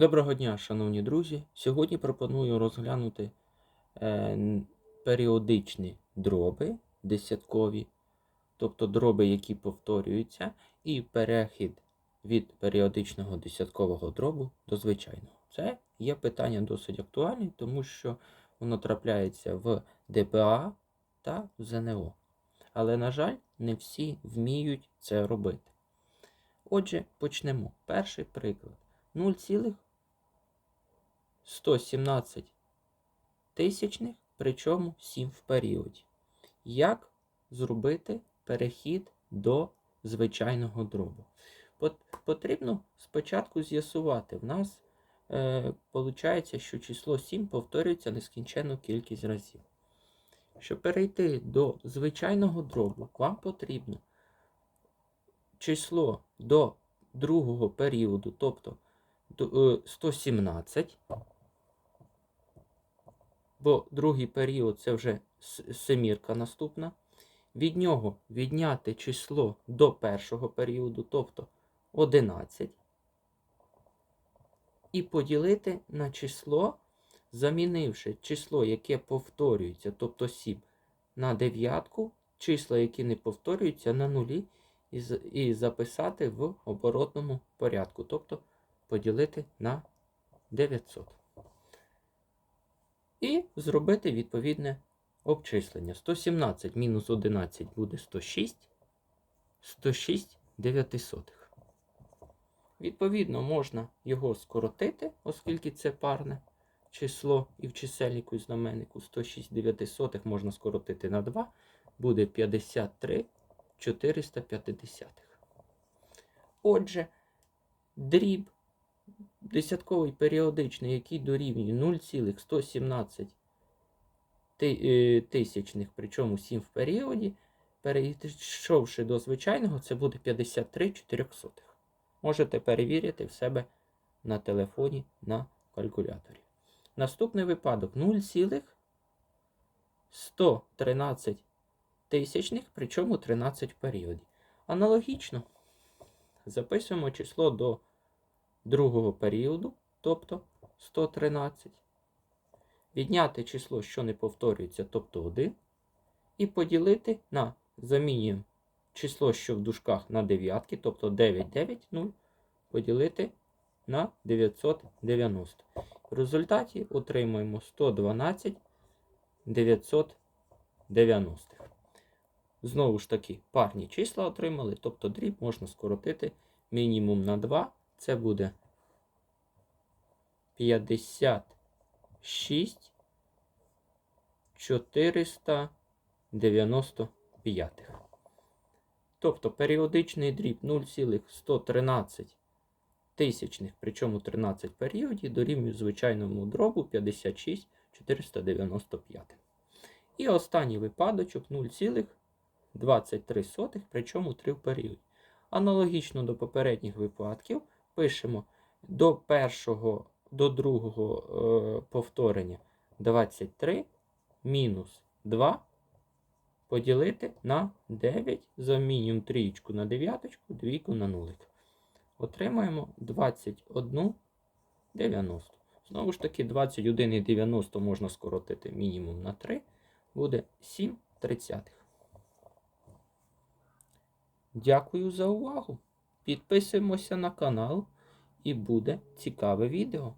Доброго дня, шановні друзі. Сьогодні пропоную розглянути е, періодичні дроби десяткові, тобто дроби, які повторюються, і перехід від періодичного десяткового дробу до звичайного. Це є питання досить актуальне, тому що воно трапляється в ДПА та в ЗНО. Але, на жаль, не всі вміють це робити. Отже, почнемо. Перший приклад. 0,117 тисячних, причому 7 в періоді. Як зробити перехід до звичайного дробу? Потрібно спочатку з'ясувати. В нас е, виходить, що число 7 повторюється нескінченну кількість разів. Щоб перейти до звичайного дробу, вам потрібно число до другого періоду, тобто 117, бо другий період це вже семірка наступна. Від нього відняти число до першого періоду, тобто 11, і поділити на число, замінивши число, яке повторюється, тобто 7, на дев'ятку, числа, які не повторюються, на нулі, і, і записати в оборотному порядку, тобто поділити на 900. І зробити відповідне обчислення. 117 мінус 11 буде 106, 106 дев'ятисотих. Відповідно, можна його скоротити, оскільки це парне число, і в чисельнику і знаменнику 106 дев'ятисотих можна скоротити на 2, буде 53 450. Отже, дріб десятковий періодичний, який дорівнює 0,117 е, тисячних, причому 7 в періоді, перейшовши до звичайного, це буде 53 400. Можете перевірити в себе на телефоні на калькуляторі. Наступний випадок 0,113 тисячних, причому 13 в періоді. Аналогічно записуємо число до другого періоду, тобто 113. Відняти число, що не повторюється, тобто 1. І поділити на замінюємо число, що в дужках на дев'ятки, тобто 990, поділити на 990. В результаті отримуємо 112 990. Знову ж таки, парні числа отримали, тобто дріб можна скоротити мінімум на 2. Це буде 56 495. Тобто періодичний дріб 0,113 тисячних, причому 13 періодів, дорівнює звичайному дробу 56 495. І останній випадочок 0,23, причому 3 в періоді. Аналогічно до попередніх випадків пишемо до першого, до другого е, повторення 23 мінус 2 поділити на 9, замінюємо трієчку на дев'яточку, двійку на нулик. Отримаємо 21 90. Знову ж таки, 21,90 можна скоротити мінімум на 3, буде 7 тридцятих. Дякую за увагу. Підписуємося на канал і буде цікаве відео.